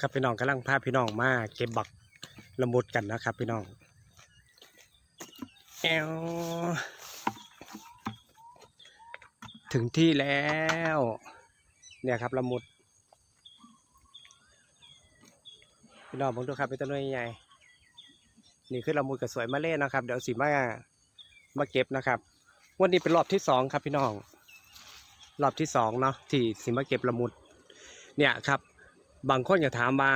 ครับพี่น้องกำลังพาพี่น้องมาเก็บบักละมุดกันนะครับ พี่น้องแอวถึงที่แล้ว เนี่ยครับละมุดพี่น้องผมดูครับเป็นต้นไม้ใหญ่นี่คือละมุดกับสวยมาเล่นะครับ เดี๋ยวสิมามาเก็บนะครับ วันนี้เป็นรอบที่สองครับพี่น้องรอบที่สองเนาะที่สิมาเก็บละมุด เนี่ยครับ บางคนก็ถามมา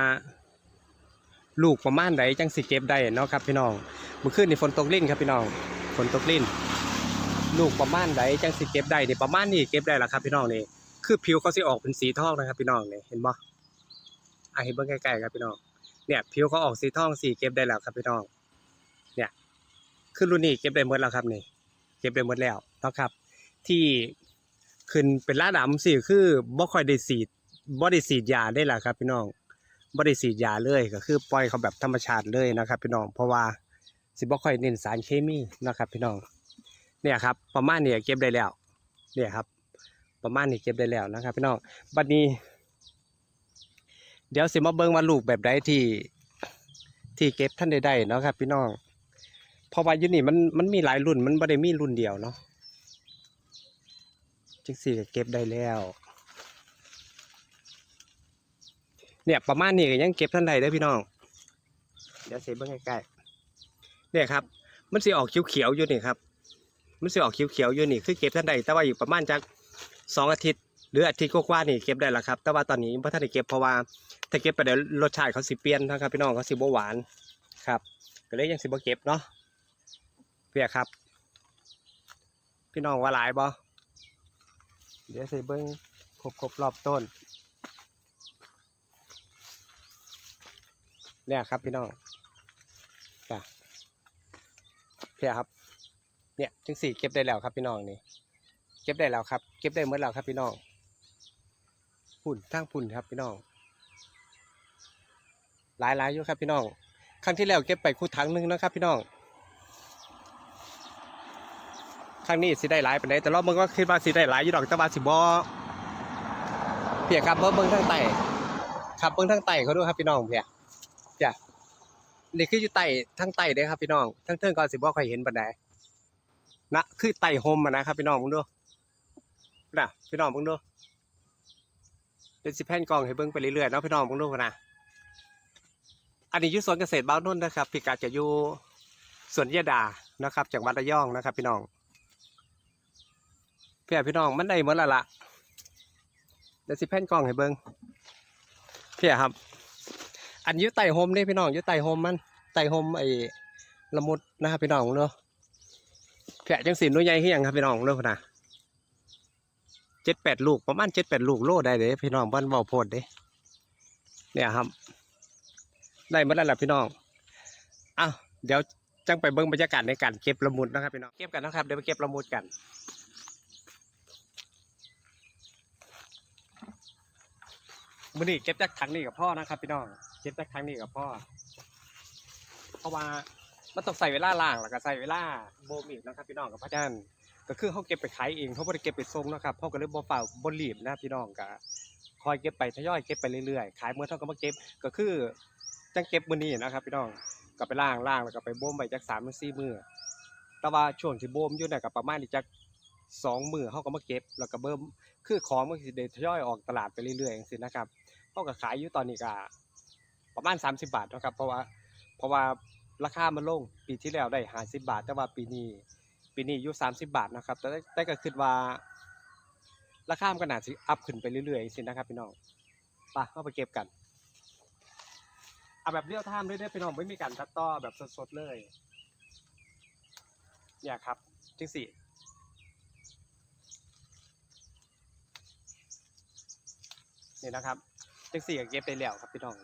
ลูกประมาณไหนจังสิเก็บได้เนาะครับพี่น้องเมื่อคืนนี่ฝนตกลิ่นครับพี่น้องฝนตกลิ่น ลูกประมาณไหนจังสิเก็บได้นี่ประมาณนี้เก็บได้ละครับพี่น้องนี่คือผิวเขาสิออกเป็นสีทองนะครับพี่น้องนี่เห็นบ่อะเห็นเบิ่งใกล้ๆครับพี่น้องเนี่ยผิวเขาออกสีทองสีเก็บได้แล้วครับพี่น้อง เนี่ยคือรุ่นนี้เก็บได้หมดแล้วครับนี่ เก็บได้หมดแล้วเนาะครับ ที่ขึ้นเป็นล้าดำสิคือบ่ค่อยได้สีด บ่ได้สีดยาได้ล่ะครับ พี่น้องบ่ได้สีดยาเลยก็คือปล่อยเขาแบบธรรมชาติเลยนะครับ พี่น้องเพราะว่าสิบ่ค่อยเน้นสารเคมีนะครับ พี่น้องเนี่ยครับ ประมาณนี้เก็บได้แล้วเนี่ยครับ ประมาณนี้เก็บได้แล้วนะครับ พี่น้องบัดนี้ เดี๋ยวสิมาเบิ่งว่าลูกแบบใดที่ที่เก็บท่านใดๆเนาะครับ พี่น้องเพราะว่าอยู่นี่มันมันมีหลายรุ่นมันบ่ได้มีรุ่นเดียวเนาะจังสี่เก็บได้แล้ว เนี่ยประมาณนี้ก็ยังเก็บท่านใดได้พี่น้อง เดี๋ยวเสียเบิ่งใกล้ๆเนี่ยครับ มันสิออกเขียวๆอยู่นี่ครับ มันสิออกเขียวๆอยู่นี่คือเก็บท่านใดแต่ว่าอยู่ประมาณจักสองอาทิตย์หรืออาทิตย์กว่าๆนี่เก็บได้แล้วครับ แต่ว่าตอนนี้พ่ท่านได้เก็บเพราะว่าถ้าเก็บไปเดี๋ยวรสชาติเขาสิเปลี่ยนนะครับพี่น้องเขาสิบหวานครับก็เลยยังสิบเก็บเนาะเพี่ยครับ พี่น้องว่าหลายบ่เดี๋ยวสิเบิ่งครบครบรอบต้น เนี่ยครับพี่น้องจ้ะเพียครับ เนี่ยจังสี่เก็บได้แล้วครับพี่น้องนี่ เก็บได้แล้วครับ เก็บได้เมื่อแล้วครับพี่น้องพุ่นทั้งพุ่นครับพี่น้อง หลายหลายอยู่ครับพี่น้อง ครั้งที่แล้วเก็บไปคู่ถังนึงนะครับพี่น้อง ครั้งนี้สิได้หลายไปานแต่รอบมึงก็คิดว่าสิได้หลายอยู่ดอกแต่ว่าสิบ่เพียครับเบิ่งเบิ่งทางใต้ครับเบิ่งทางใต้เขาดูครับพี่น้องเพีย จ้ะนี่คืออยู่ใต้ทางใต้เด้อครับพี่น้องทั้งเทิงก็สิบ่ค่อยเห็นปานใดนะคือใต้โฮมอะนะครับพี่น้องมึงดูนะพี่น้องมึงดูเดี๋ยวสิแผ่นกองให้เบิ่งไปเรื่อยๆเนาะพี่น้องมึงดูนะอันนี้อยู่สวนเกษตรบ้านนุ่นนะครับพี่กาจะอยู่สวนยะดานะครับจากวัดระยองนะครับ พี่น้องพี่อพี่น้องมันได้หมดและละเดี๋ยวสิแผ่นกองให้เบิ้งพี่อครับ อันอยุไต่โฮมนี่พี่น้องอยุไต่โฮมมันไต่โฮมไอ้ละมุดนะครับพี่น้องเนาะพี่จังสีนุ่ยใหญ่ขึ้นยังครับพี่น้องเนาะพุ่นะเจ็ดแปดลูกประมาณเจ็ดแปดลูกโลได้เลยพี่น้องบ้านเบาโพดเด้เนี่ยครับ ได้มดแล้วล่ะพี่น้องอ้าวเดี๋ยวจังไปเบิ่งบรรยากาศในการเก็บละมุดนะครับพี่น้องเก็บกันนะครับเดี๋ยวไปเก็บละมุดกัน มื้อนี้เก็บจากถังนี้กับพ่อนะครับพี่น้องเก็บจากถังนี้กับพ่อเพราะว่ามันต้องใส่เวลาล่างแล้วก็ใส่เวลาโบมีนะครับพี่น้องกับพระอจารย์ก็คือเขาเก็บไปขายเองเขาไม่ได้เก็บไปส่งนะครับเขาก็เลยบ่ฝ่าบ่รีบนะพี่น้องก็คอยเก็บไปทยอยเก็บไปเรื่อยๆขายเมื่อเท่าก็มาเก็บก็คือจังเก็บมื้อนี้นะครับ พี่น้องก็ไปล้างล้างแล้วก็ไปบ่มไปจักสามถึงสี่มือแต่ว่าช่วงที่บ่มอยู่เนี่ยก็ประมาณอีกจักสองมือเขาก็มาเก็บแล้วก็เบิ่มคือของมันสิได้ทยอยออกตลาดไปเรื่อยๆจังซี่นะครับ เขาก็ขายอยู่ตอนนี้ก็ประมาณ 30 บาทนะครับ เพราะว่าเพราะว่าราคามันลงปีที่แล้วได้50บาท แต่ว่าปีนี้ปีนี้อยู่30บาทนะครับ แต่แต่ก็คิดว่า ราคามันก็น่าสิอัพขึ้นไปเรื่อยๆสินะครับพี่น้องไปเอาไปเก็บกันเอาแบบเรียลไทม์เลยได้อพี่น้องไม่มีการตัดต่อแบบสดๆเลยเนี่ยครับจังสี่นี่นะครับ จังสี่ก็เก็บได้แล้วครับพี่น้อง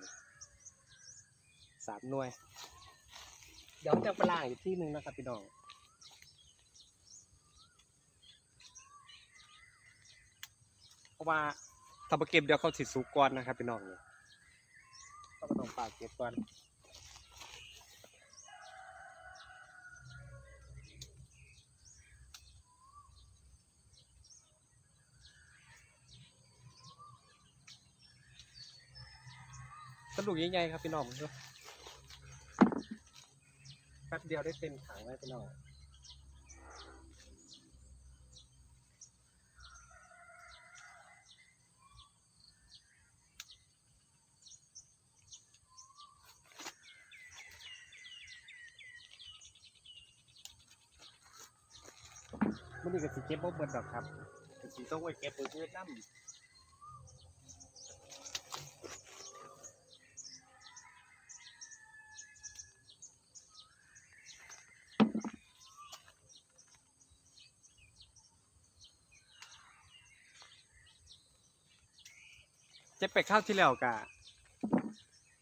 สามหน่วย เดี๋ยวจะไปล่างอีกที่หนึ่งนะครับพี่น้องเพราะว่าถ้าไปเก็บเดี๋ยวเขาสิสุกก่อนนะครับพี่น้องเนี่ยต้องต้องปากเก็บก่อน ลูกใหญ่ๆครับพี่น้องดูแป๊บเดียวได้เต็มถังแล้วพี่น้องมันนี่ก็สิเก็บบ่เบิดดอกครับก็สิต้องไว้เก็บไว้เพื่อน้ำ เจ็บไปข้าวที่แล้วกะ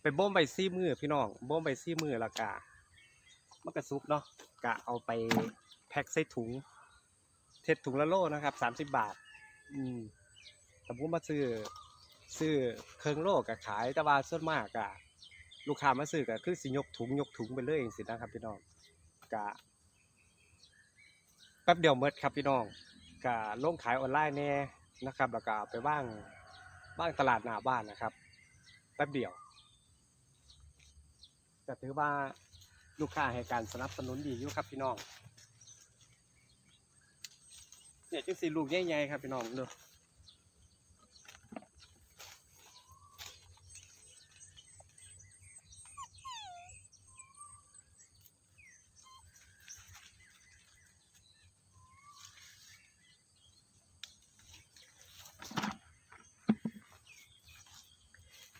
ไปบ่มใบซี่มือพี่น้องบ่มใบซี่มือแล้วกะมันกระซุกเนาะกะเอาไปแพ็คใส่ถุง เทศถุงละโลนะครับสามสิบบาท อืมแต่ผมมาซื้อซื้อเครื่องโลกกะขายแต่ว่าส่วนมากกะลูกค้ามาซื้อก็คือสิยกถุงยกถุงไปเลยเองสินะครับพี่น้องกะแป๊บเดียวหมดครับพี่น้องกะลงขายออนไลน์แน่นะครับแล้วก็ไปว่าง บ้างตลาดหน้าบ้านนะครับแป๊บเดียวจะถือว่าลูกค้าให้การสนับสนุนดีอยู่ครับพี่น้องเนี่ยจังสีลูกใหญ่ๆครับพี่น้องเด้อ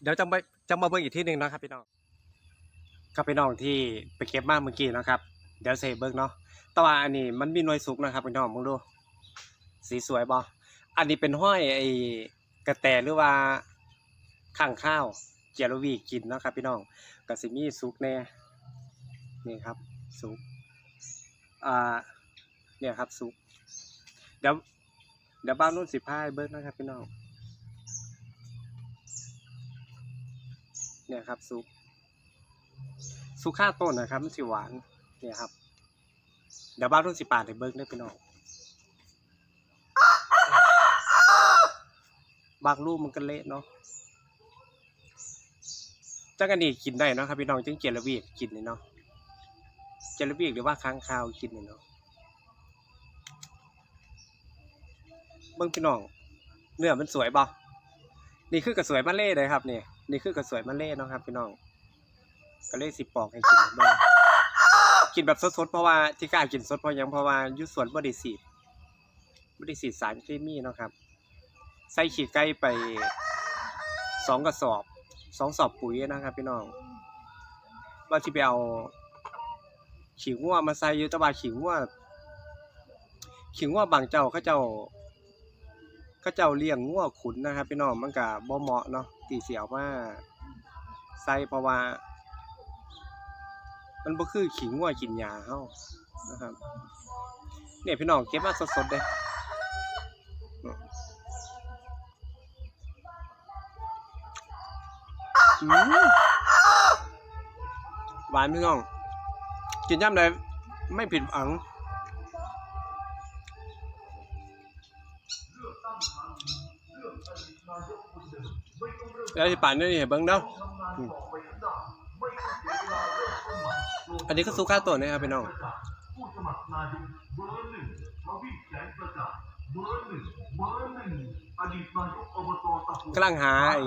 เดี๋ยวจะมาจะมาเบิ่งอีกที่หนึ่งนะครับพี่น้องครับพี่น้องที่ไปเก็บมาเมื่อกี้นะครับ เดี๋ยวเซเบิ่งเนาะแต่ว่าอันนี้มันมีหน่วยสุกนะครับพี่น้องมองดู สีสวยบ่อันนี้เป็นห้อยไอ้กระแตหรือว่าข้างข้าวเกียรวีกินนะครับพี่น้องก็สิมีสุกแน่นี่ครับสุกอ่าเนี่ยครับสุกเดี๋ยวเดี๋ยวบ้านนุ่นสิพายเบิ้งนะครับพี่น้อง เนี่ยครับสุกสุกข้าต้นนะครับ มันสิหวานเนี่ยครับ เดี๋ยวบ้านนุ่นสิปาดให้เบิ้งได้อพี่น้องบางลูกมันก็เละเนาะจังกันนี่กินได้เนาะครับพี่น้องจังเจลวีกกินนี่เนาะเจลวีกหรือว่าค้างคาวกินนี่เนาะเบิ่งพี่น้องเนื้อมันสวยบ่นี่คือกระสวยมาเล่เลยครับเนี่ย นี่คือกระสวยมาเล่นะครับพี่น้องก็เลยสิปอกให้กินบิ่งกินแบบสดๆเพราะว่าที่กล้ากินสดเพราะยังเพราะว่าอยู่สวนบ่ได้สีดบ่ได้สีดสารเคมีนะครับ ใส่ขี้ไก่ไปสองกระสอบสองสอบปุ๋ยนะครับ พี่น้องว่าที่ไปเอาขี้งัวมาใส่ยุตบาขี้งัวขี้งัวบางเจ้าเขาเจ้า เขาเจ้าเลี้ยงงัวขุนนะครับพี่น้องมันก็บ่เหมาะเนาะตีเสียวมาใส่เพราะว่า มันบ่คือขี้งัวกินหญ้าเฮานะครับเนี่ยพี่น้องเก็บมาสดๆเด้อืมหวานพี่น้องกินย่ำเลยไม่ผิดหวัง แล้วที่ป่านนี่เห็นเบิ้งเนาะอืมอันนี้ก็ซุก้าตัวนะครับพี่น้องผู้สมัครนายกเบอร์หนึ่งทวีแสงประจักษ์เบอร์หนึ่งเบอร์หนึ่งอดีตนายกอบตตะกำลังหาไอ้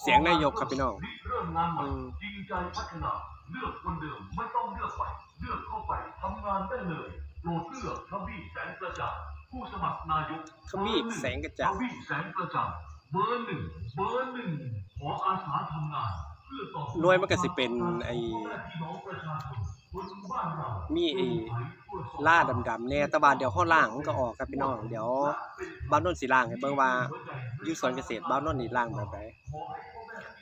เสียงนายกครับพี่น้องริเริ่มงานใหม่จริงใจพัฒนาเลือกคนเดิมไม่ต้องเลือกไปเลือกเข้าไปทำงานได้เลยโปรดเลือกทวีแสงประจักษ์ผู้สมัครนายกทวีแสงกระจ่างทวีแสงประจักษ์ เบอร์หนึ่งเบอร์หนึ่งขออาสาทำงานเพื่อตอบสหน่วยมันก็สิเป็นไอ้พี่น้องประชาชนคนบ้านเรามีไอ้ล่าดำๆเนี่ยแต่ว่าเดี๋ยวข้อล่างมันก็ออกครับพี่น้อง เดี๋ยวบ้านโนนสีล่างให้เบิ่งว่าอยู่สวนเกษตรบ้านโนนนี่ล่างแบบไหน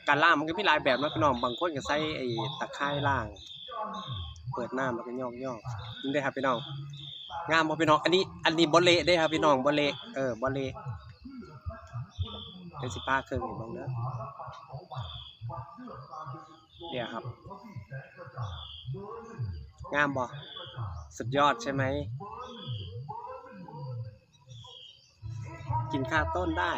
การล่างมันก็มีหลายแบบนะพี่น้องบางคนก็ใส่ไอ้ตะไคร้ล่าง เปิดน้ำแล้วก็ยอกยอกนี่ได้อครับพี่น้องงามบ่พี่น้องอันนี้อันนี้บ่เละได้อครับพี่น้องบ่เละเออบ่เละ เดี๋ยวสิพาเครื่องให้เบิ่งเด้อเนี่ยครับ งามบ่สุดยอดใช่ไหม กินข้าต้นได้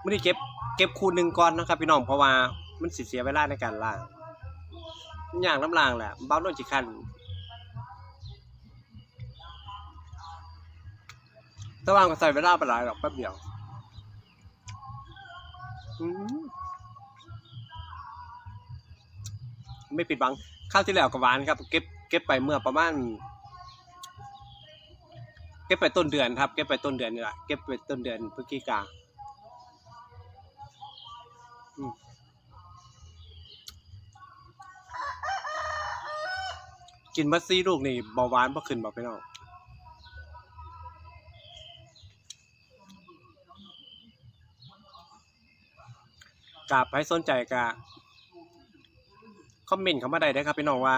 ไม่ได้เก็บ เก็บคูณหนึ่งก่อนนะครับพี่น้องเพราะว่ามันสิเสียเวลาในการล่างอย่างน้ำล่างแหละบ้าโนจิคัน แต่ว่างก็ใส่เวลาไปหลายหรอกแป๊บเดียวมไม่ปิดบังข้าวที่แล้วกับหวานครับ เก็บเก็บไปเมื่อประมาณ เก็บไปต้นเดือนครับ เก็บไปต้นเดือนนี่แหละเก็บไปต้นเดือนพฤศจิกาอกินมัสซี่ลูกนี่เบาหวานบ่ขึ้นบ่พี่น้อง กาบให้สนใจกะคอมเมนต์เข้ามาได้เด้อครับพี่น้องว่า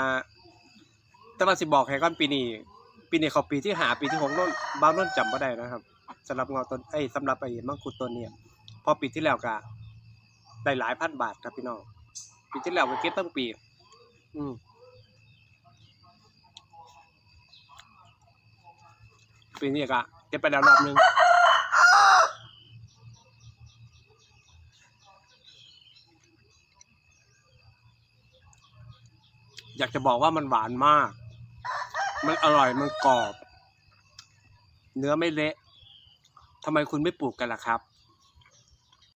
แต่ว่าสิบอกให้ก่อนปีนี้ปีนี้เขาปีที่หาปีที่หกน้นบ้าวน้นจำม่ได้นะครับสำหรับเงาต้นเอ้สำหรับไอ้มังคุดต้นเนี่ยพอปีที่แล้วก็ได้หลายพันบาทครับพี่น้องปีที่แล้วก็เก็บตั้งปี อืมปีนี้ก็เก็บไปแล้วรอบนึงอยาก จะบอกว่ามันหวานมาก มันอร่อย มันกรอบ เนื้อไม่เละทำไมคุณไม่ปลูกกันล่ะครับ